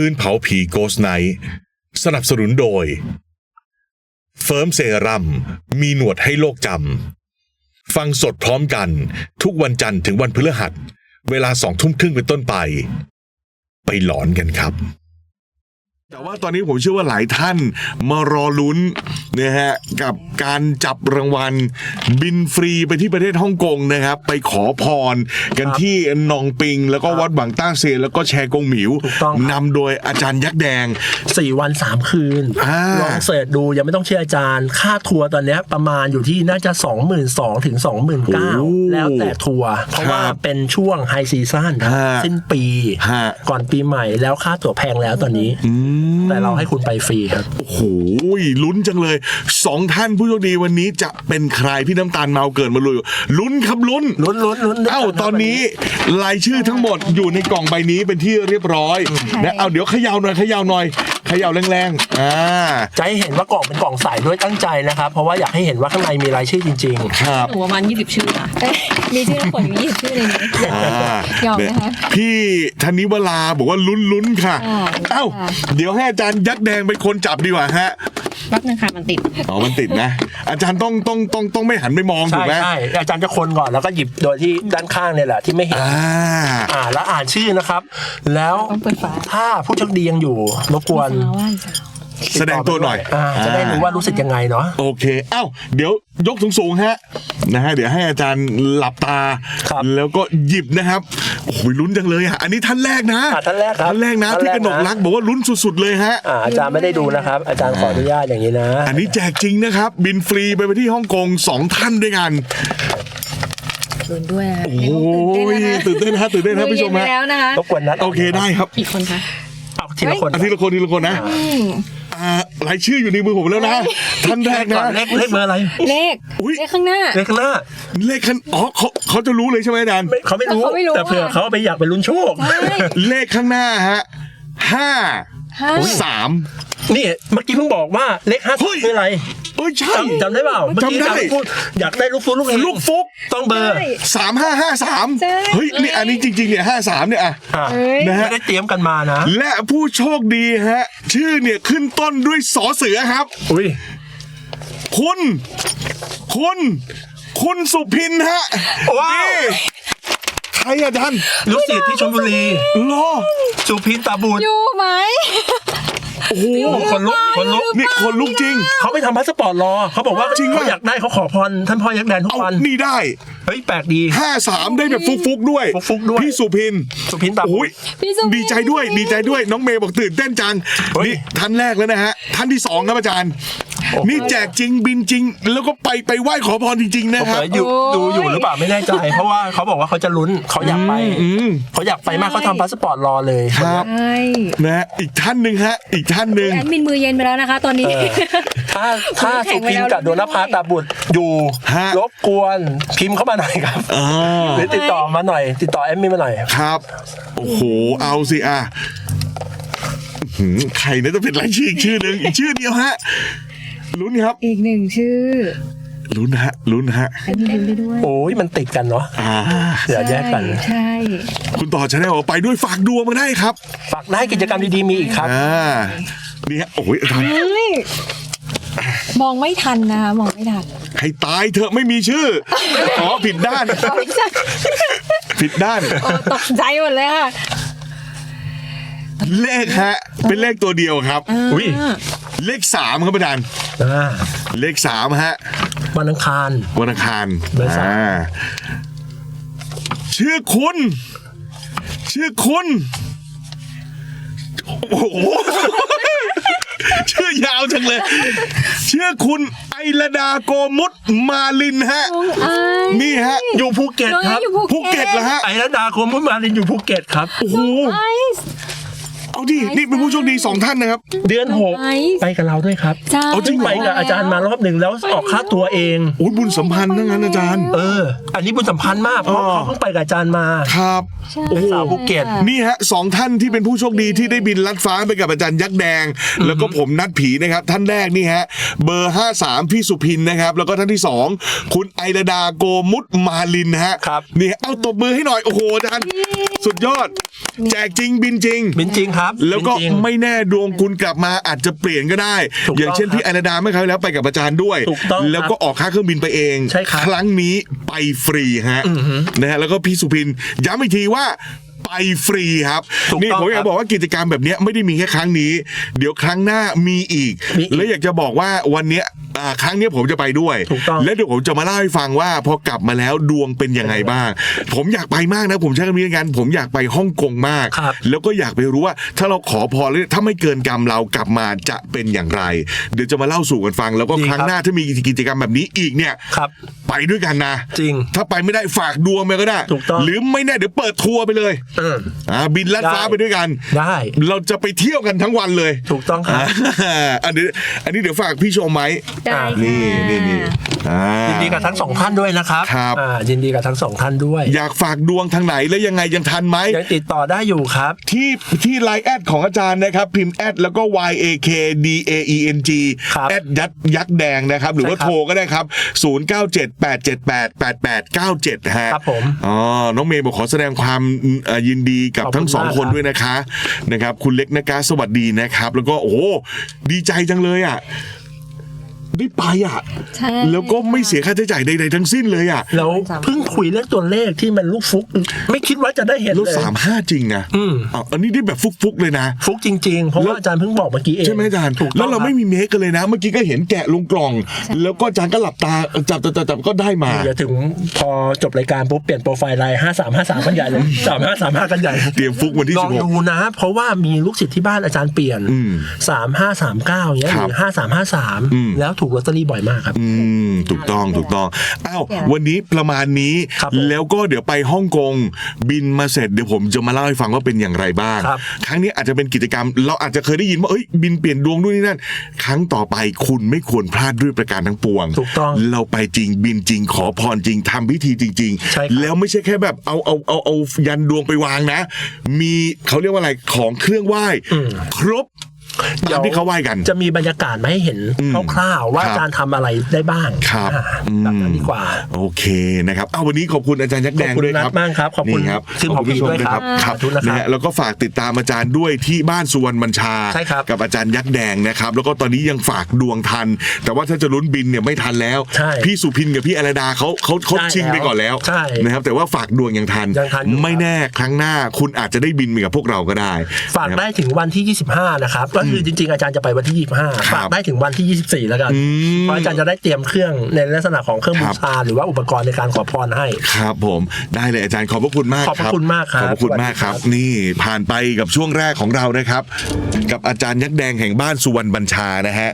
คืนเผาผีโกสไนสนับสนุนโดย เฟิร์มเซรั่มมีหนวดให้โลกจำ ฟังสดพร้อมกัน ทุกวันจันทร์ถึงวันพฤหัส เวลาสองทุ่มครึ่งเป็นต้นไป ไปหลอนกันครับ แต่ว่าตอนนี้ผมเชื่อว่าหลายท่านมารอลุ้นนะฮะกับการจับรางวัล บินฟรีไปที่ประเทศฮ่องกงนะครับ ไปขอพรกันที่นองปิง แล้วก็วัดบางต้าเซนแล้วก็แชร์กงหมิวถูกต้องครับ นำโดยอาจารย์ยักษ์แดง สี่วันสามคืน อ่า ลองเสิร์ชดูยังไม่ต้องเชื่ออาจารย์ ค่าทัวร์ตอนเนี้ยประมาณอยู่ที่น่าจะ 2 2 0 0 0ถึง29,000 แล้วแต่ทัวร์เพราะว่าเป็นช่วงไฮซีซั่นฮะสิ้นปี ฮะ ก่อนปีใหม่แล้วค่าตั๋วแพงแล้วตอนนี้แต่เราให้คุณไปฟรีครับ โอ้โหลุ้นจังเลยสองท่านผู้โชคดีวันนี้จะเป็นใครพี่น้ำตาลเมาเกิดมาลุยลุ้นครับลุ้นลุ้นลุ้นลุ้นเอ้าตอนนี้รายชื่อทั้งหมดอยู่ในกล่องใบนี้เป็นที่เรียบร้อยนะเอาเดี๋ยวเขย่าหน่อยเขย่าหน่อย เขย่าแรงๆอ่า จะให้เห็นว่ากล่องเป็นกล่องใสด้วยตั้งใจนะครับ เพราะว่าอยากให้เห็นว่าข้างในมีรายชื่อจริง ครับ หนูประมาณ20ชื่อนะเอ้ยมีชื่อคนอยู่ยี่สิบชื่อในนี้ อ่ายอมนะคะพี่ธนิวราบอกว่าลุ้นลุ้นๆค่ะ อ่า เอ้าค่ะเดี๋ยวให้อาจารย์ยักษ์แดงเป็นคนจับดีกว่าฮะ รักนึงค่ะมันติด อ๋อมันติดนะ อาจารย์ต้องต้องต้องต้องไม่หันไปมองๆถูใช่กไหมใช่อาจารย์จะคนก่อนแล้วก็หยิบโดยที่ด้านข้างเนี่ยแหละที่ไม่เห็น อ่า อ่าแล้วอ่านชื่อนะครับ แล้วต้องเปิดฝา ถ้าผู้โชคดียังอยู่รบกวนสาวว่าสาว แสดงตัวหน่อยอ่าจะได้รู้ว่ารู้สึกยังไงเนาะ โอเค เอ้า เดี๋ยวยกสูงๆฮะ นะฮะ เดี๋ยวให้อาจารย์หลับตา ครับแล้วก็หยิบนะครับ โอ้โหลุ้นจังเลยอะ อันนี้ท่านแรกนะอะท่านแรกครับท่านแรกนะ ท่านพี่แรกกนะ นกรักบอกว่าลุ้นสุดๆเลยฮะ อ่าอาจารย์ไม่ได้ดูนะครับ อาจารย์ขออนุญาตอย่างนี้นะอันนี้แจกจริงนะครับ บินฟรีไปไปที่ฮ่องกงสองท่านด้วยกัน ลุ้นด้วยนะโอ้ยตื่นเต้นนะฮะตื่นเต้นนะพี่ชมมือฮะเย็นไปแล้วนะคะรบกวนนัดโอเคได้ครับ อีกคนคะเอาทีละคนอาทีละคนทีละคนนะอืมอ่า รายชื่ออยู่ในมือผมแล้วนะท่านแรกก่อนะนเลขเลขเบอร์อะไร เลขอุ๊ย เลขข้างหน้า เลขข้างหน้าเลขคันอ๋อเขาเขาจะรู้เลยใช่ไหมอาจารย์ไม่เขาไม่รู้แต่เขาไม่รู้แต่เผื่ออะ เขาไปอยากไปลุ้นโชค ใช่เลขข้างหน้าฮะห้าห้าสาม นี่เมื่อกี้เพิ่งบอกว่าเลขห้าเฮ้ย คืออะไร เอ้ยใช่จำจำได้เปล่าเมื่อกี้จำได้อาจารย์พูดอยากได้ลูกฟุตลูกเฮงลูกฟุกต้องเบอร์ใช่ สามห้าห้าสามใช่ เฮ้ยนี่อันนี้จริงๆเนี่ยห้าสามเนี่ยอะอะเอ้ยนะฮะ ไม่ได้เตรียมกันมานะ และผู้โชคดีฮะ ชื่อเนี่ยขึ้นต้นด้วยสอเสือครับ อุ้ยคุณ คุณ คุณสุพินฮะว้าวนี่ใครอาจารย์ลูกศิษย์ที่ชลบุรี รอ สุพินตาบูดอยู่ไหม โอ้โหคนลุกคนลุกนี่คนลุกจริง เขาไปทำพาสปอร์ตรอ เขาบอกว่าจริงเขาว่ะอยากได้เขาขอพรท่านพ่อยักษ์แดนทุกเอาวัน นี่ได้เฮ้ยแปลกดี ห้าสามได้แบบฟุกๆด้วยฟุกๆด้วย พี่สุพินสุพินตาบูโอ้ยดพี่สุพิน ดีใจด้วยดีใจด้วยน้องเมย์บอกตื่นเต้นจังเฮ้ย นี่ท่านแรกแล้วนะฮะท่านที่สองครับอาจารย์ นี่แจกจริงบินจริง แล้วก็ไปไปไหว้ขอพรจริงๆนะผมครับเผยอยู่โอ้ยดูอยู่หรือเปล่าไม่แน่ใจ เพราะว่าเขาบอกว่าเขาจะลุ้นเขาอยากไปอืม เขาอยากไปมากเขาทำพาสปอร์ตรอเลย ครับใช่นะฮะอีกท่านหนึ่งฮะ อีกท่านหนึ่ง แอดมินมือเย็นไปแล้วนะคะ ตอนนี้เออถ้าถ้าแข่สุงไปพินแล้ว กับดวงนภาตาบุตรอยู่ฮะ รบกวนพิมพ์เข้ามาหน่อยครับอ่าหรือติดต่อมาหน่อย ติดต่อแอดมินมาหน่อย ครับ โอ้โห เอาสิอะอื้อหือใครน่าจะเป็นรายชื่ออีกชื่อหนึ่งอีกชื่อเดียวฮะ ลุ้นครับอีกหนึ่งชื่อลุ้นฮะลุ้นฮะแอดมินลุ้นไปด้วย โอ้ยมันติดกันเนาะอ่าอย่าแยกกัน ใช่คุณต่อชาแนลบอกไปด้วยฝากดวงมาได้ครับฝากได้กิจกรรมดีๆมีอีกครับอ่านี่ฮะโอ้ยอาจารย์ใช่มองไม่ทันนะคะมองไม่ทัน ให้ตายเถอะไม่มีชื่ออ๋อผิดด้าน ผิดด้านโอ้ตกใจหมดเลยค่ะเลขฮะ เป็นเลขตัวเดียวครับอุ้ยเลขสามครับอาจารย์ อ่าเลขสามฮะวันอังคาร วันอังคารเบอร์สาม อ่าชื่อคุณ ชื่อคุณ โอ้โห ชื่อยาวจังเลย ชื่อคุณไอระดาโกมุตมาลินฮะ น้องไอายนี่ฮะอยู่ภูเก็ตน้องคไอรับซ์อยู่ภูเก็ตเหรอฮะ ไอ้ระดาคมพุทธมาลินอยู่ภูเก็ตครับ โอ้โหไอซ์ เอาดินี่เป็นผู้โชคดีสองท่านนะครับ เดือนหกไอซ์ไปกับเราด้วยครับใช่เอาจริงไปกับอาจารย์มารอบหนึ่งแล้วออกค่าตัวเองโอ้ยบุญสัมพันธ์ทั้งนั้นอาจารย์ เออ อันนี้บุญสัมพันธ์มากเพราะอ๋อเขาเพิ่งไปกับอาจารย์มาครับใช่โอ้โหสาวภูเก็ตนี่ฮะสองท่านที่เป็นผู้โชคดีที่ได้บินลัดฟ้าไปกับอาจารย์ยักษ์แดง แล้วก็ผมนัดผีนะครับ ท่านแรกนี่ฮะเบอร์ 53 พี่สุพินนะครับ แล้วก็ท่านที่ 2 คุณไอระดาโกมุตมาลินฮะครับนี่ฮะเอาตบมือให้หน่อยโอ้โหอาจารย์สุดยอด แจกจริงบินจริงบินจริงครับ แล้วก็บินจริงไม่แน่ดวงคุณกลับมาอาจจะเปลี่ยนก็ได้ ถูกต้องอย่างเช่นพี่ครับอนาดาไม่เคยแล้วไปกับอาจารย์ด้วย ถูกต้องครับแล้วก็ออกค่าเครื่องบินไปเองใช่ครับรั้งนี้ไปฟรีฮะนะฮะแล้วก็พี่สุพินย้ำอีกทีว่าไปฟรีครับถูกนี่ต้องผมอยาครักบบอกว่ากิจกรรมแบบเนี้ยไม่ได้มีแค่ครั้งนี้ เดี๋ยวครั้งหน้ามีอีก มีอีก และอยากจะบอกว่าวันเนี้ย อ่าครั้งเนี้ยผมจะไปด้วย ถูกต้อง และเดี๋ยวผมจะมาเล่าให้ฟังว่า พอกลับมาแล้วดวงเป็นยังไงบ้าง ผมอยากไปมากนะ ผมใช้คำนี้ในการผมอยากไปฮ่องกงมาก ครับ แล้วก็อยากไปรู้ว่าถ้าเราขอพรแล้วถ้าไม่เกินกรรมเรากลับมาจะเป็นอย่างไร เดี๋ยวจะมาเล่าสู่กันฟัง แล้วก็ดีครั้งครับ หน้าถ้ามีกิจกรรมแบบนี้อีกเนี่ย ครับไปด้วยกันนะ จริง ถ้าไปไม่ได้ฝากดวงไปก็ได้ ถูกต้องหรือไม่แน่เดี๋ยวเปิดทัวร์ไปเลยเอออ่าบินลัดฟ้าได้ ไปด้วยกัน ได้ เราจะไปเที่ยวกันทั้งวันเลยถูกต้องครับ อ่าอันนี้อันนี้เดี๋ยวฝากพี่ชมไหม ได้นี่ค่ะ นี่นี่ อ่า ยินดีกับทั้งสองท่านด้วยนะครับครับ อ่ายินดีกับทั้งสองท่านด้วยอยากฝากดวงทางไหนแล้วยังไงยังทันไหม ยังติดต่อได้อยู่ครับ ที่ที่ไลน์แอดของอาจารย์นะครับ พิมพ์แอดแล้วก็ y a k d a e n g ครับแอดยัดยักษ์แดงนะครับ หรือว่าใช่ครับโทรก็ได้ครับ 0 9 7 8 7 8 8 8 9 7 ฮะครับผมอ๋อน้องเมย์บอกขอแสดงความเอ่อยินดีกับขอบคุณทั้งสองมากคนครับ ด้วยนะคะนะครับ คุณเล็กนะคะสวัสดีนะครับ แล้วก็โอ้โหดีใจจังเลยอะ ได้ไปอะ ใช่ แล้วก็ไม่เสียค่าใช้จ่ายใดๆทั้งสิ้นเลยอะ แล้วเพิ่งคุยเรื่องตัวเลขที่มันลูกฟุก ไม่คิดว่าจะได้เห็นแล้วเลย สามห้าจริงนะอืม อะอันนี้ได้แบบฟุกๆเลยนะ ฟุกจริงๆ เพราะแล้วว่าอาจารย์เพิ่งบอกเมื่อกี้เองใช่ไหมอาจารย์ ถูกต้องแล้วเราไม่คบมีเมคกันเลยนะ เมื่อกี้ก็เห็นแกะลงกล่อง แล้วก็อาจารย์ก็หลับตาจับจับจับจับก็ได้มา เดี๋ยวถึงพอจบรายการปุ๊บเปลี่ยนโปรไฟล์ไลน์ห้าสามห้าสามกันใหญ่เลยสามห้าสามห้ากันใหญ่เตรียมฟุกวันที่ลสิองบหก ดูนะ เพราะว่ามีลูกศิษย์ที่บ้านอาจารย์เปลี่ยนอืมสามห้าสามเก้าอย่างเงี้ยคหรับรือห้าสามห้าสามอืม แล้วถูกลอตเตอรี่บ่อยมากครับ อืม ถูกต้องถูกต้อง อ้าวเดี๋ยววันนี้ประมาณนี้ ครับผมแล้วก็เดี๋ยวไปฮ่องกงบินมาเสร็จเดี๋ยวผมจะมาเล่าให้ฟังว่าเป็นอย่างไรบ้าง ครับ ครั้งนี้อาจจะเป็นกิจกรรม เราอาจจะเคยได้ยินว่าเอ้ยบินเปลี่ยนดวงด้วยนี่นั่น ครั้งต่อไปคุณไม่ควรพลาดด้วยประการทั้งปวง ถูกต้อง เราไปจริงบินจริงขอพรจริงทำพิธีจริง ใช่ครับแล้วไม่ใช่แค่แบบเอาเอาเอาเอายันดวงไปวางนะ มีเขาเรียกว่าอะไรของเครื่องไหว้ครบ ตามที่เขาไหว้กัน จะมีบรรยากาศมาให้เห็นอืมคร่าวๆว่าครับอาจารย์ทำอะไรได้บ้างครับอ่าอืมแบบนั้นดีกว่า โอเคนะครับเอาวันนี้ขอบคุณอาจารย์ยักษ์แดงขอบคุณด้วยครับนัทมากครับขอบคุณนี่ครับขึ้นขอบคุณผู้ชมด้วยครับขอบคุณนะครับนะฮะแล้วก็ฝากติดตามอาจารย์ด้วยที่บ้านสุวรรณบัญชาใช่ครับกับอาจารย์ยักษ์แดงนะครับ แล้วก็ตอนนี้ยังฝากดวงทัน แต่ว่าถ้าจะลุ้นบินเนี่ยไม่ทันแล้วใช่พี่สุพินกับพี่อรดาเขาเขาเขาได้ชิงไปก่อนแล้วใช่นะครับแต่ว่าฝากดวงยังทันยังทันอยู่ไม่แน่ครั้งหน้าคุณอาจจะได้บินไปกับพวกเราก็ได้ ฝากได้ถึงวันที่ 25 นะครับก็คือจริงๆอาจารย์จะไปวันที่ 25ฝากได้ถึงวันที่ 24 แล้วกันมเพราะอาจารย์จะได้เตรียมเครื่องในลักษณะของเครื่องคบูรับชาหรือว่าอุปกรณ์ในการขอพรให้ ครับผมได้เลยอาจารย์ขอบพระคุณมากขอบพระคุณมากครับขอบพระคุณมากครับสวัสดีครับนี่ผ่านไปกับช่วงแรกของเรานะครับ กับอาจารย์ยักษ์แดงแห่งบ้านสุวรรณบัญชานะฮะ